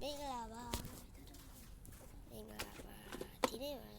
မင်္ဂလာပါမင်္ဂလာပါဒီနေ့မှာ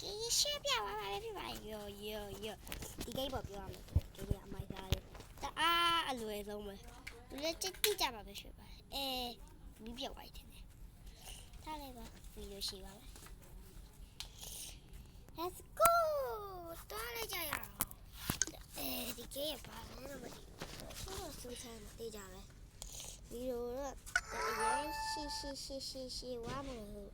ဒီရှင်းပြပါမယ်ဖြစ်ပါရောရောရောဒီကိပေါ့ပြောရမယ်ဒီကအမိုက်သားလေးတအားအလွယ်ဆုံးပဲလူလည်းကြည့်ကြပါပဲဖြစ်ပါအဲမီးပြောက်သွားတယ်ထားလိုက်ပါဗီဒီယိုရှိပါမယ် Let's go တွားလိုက်ကြရအောင်အဲဒီကိရပါလဲတော့မသိဘူးတော့စူးစမ်းမသိကြပဲဗီဒီယိုတော့ အရင်ရှိရှိရှိရှိရှိဝါမလို့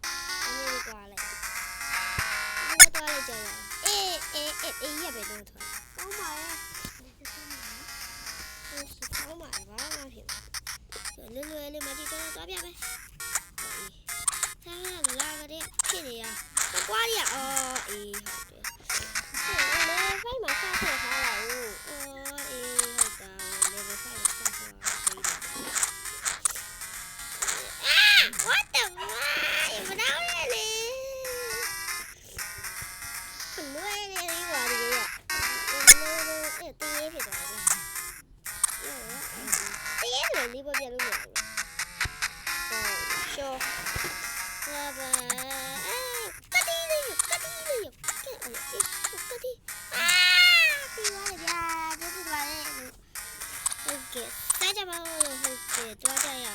အမေကသွားလိုက်ဒီတော့လိုက်ကြရအေးအေးအေးအေးရပဲတော့ထွက်ကောင်းပါရဲ့ကောင်းပါရဲ့ဘာမှဖြစ်လွယ်လွယ်လေးမကြည့်တော့သွားပြမယ်ဆန်းလာကြတဲ့ဖြစ်နေရကွာရအော်အေး 이렇게 사자 방으로 이렇게 놔줘요.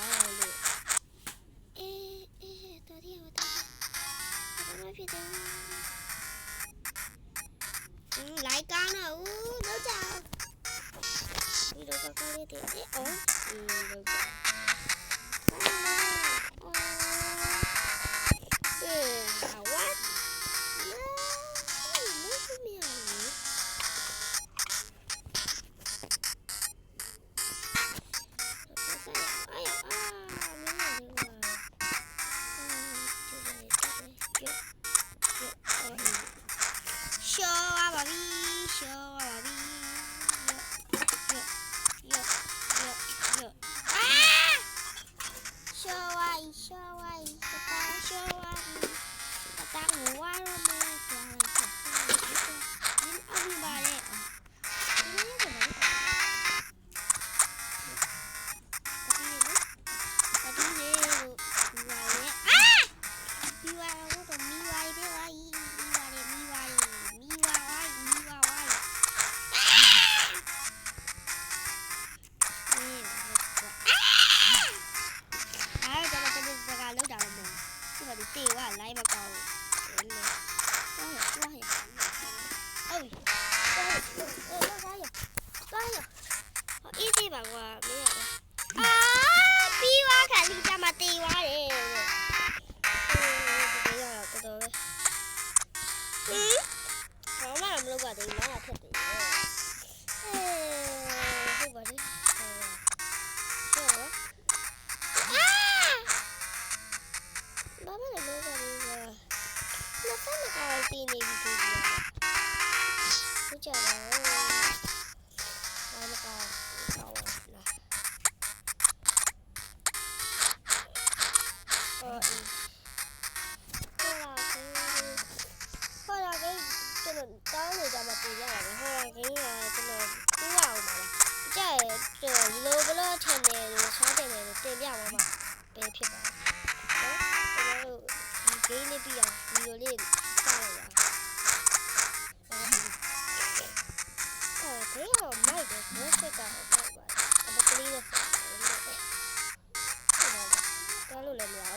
에에 어디야 어디야 너무 피대. 음 라이크 하나 우 넣자. 이러고 가게 되지? 어? 음, 이러고. အောင်အဲဒါကတော့မိုက်တယ်ဘယ်စစ်ကတော့မိုက်ပါတယ်အပကလေးနဲ့တော်လို့လည်းမရ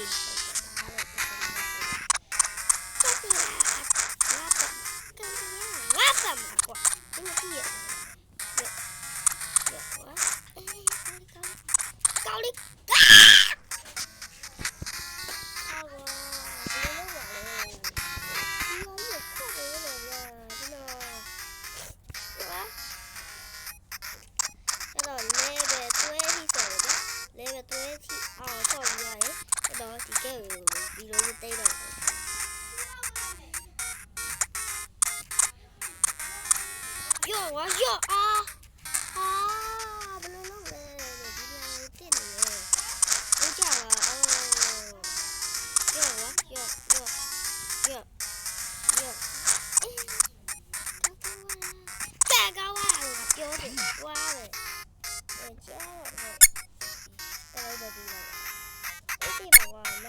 Bye. 絶対いるよわよああ危ないなねビリヤニ打てるねじゃあよわよよよよえがわらがぴょでわれじゃあだからうまくいらない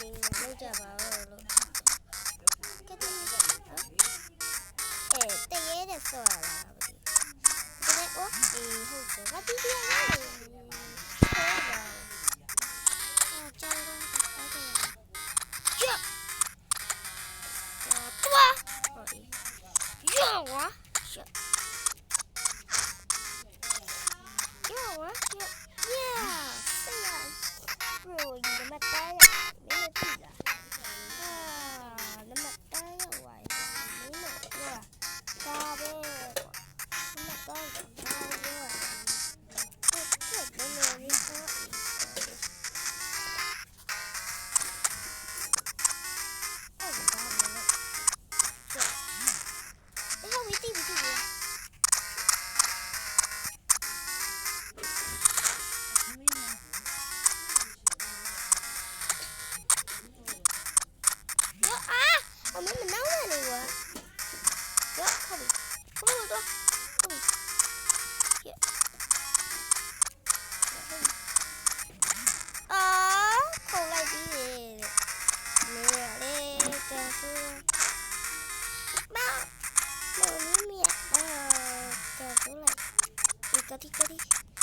Bing Ninja Barolo. Cadê o É, tem ele só lá. Cadê? Oh, e Hulk. Vai pedir agora. Yeah, yeah, yeah. Bro, you let me die. Let me pizza. Ah, let me die. Why? Let me go. Stop it. Let me go. Bak. Bunu ya. Aa, terus lagi. Ikat ikat ikat.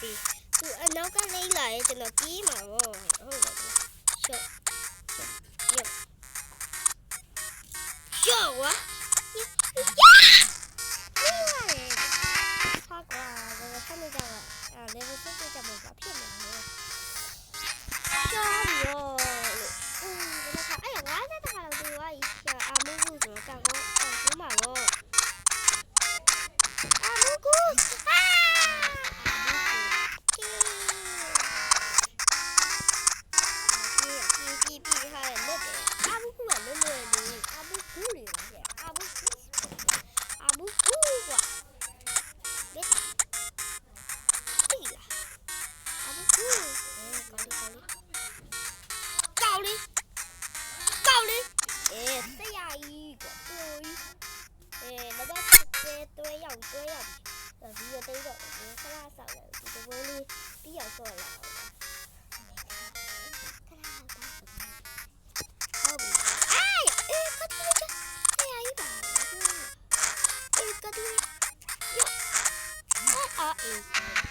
ပြီသူအနောက်ကလိမ့်လာရဲ့ကျွန်တော်ပြေးမှာပေါ့ဟုတ်တယ်ရှော့ရှော့ယော့ယော့ဝါ tay của tôi. Để nó bắt xe, tôi dòng tôi dòng. Và bây giờ tôi dòng cái khá là sợ là tôi vô đi bây giờ tôi là Uh-oh.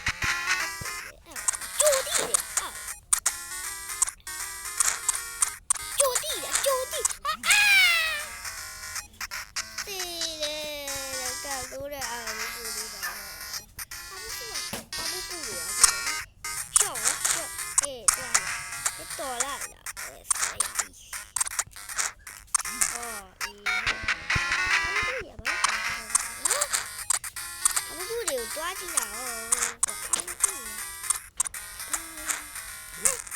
좋아지나요? 어. 어, 뭐, 음.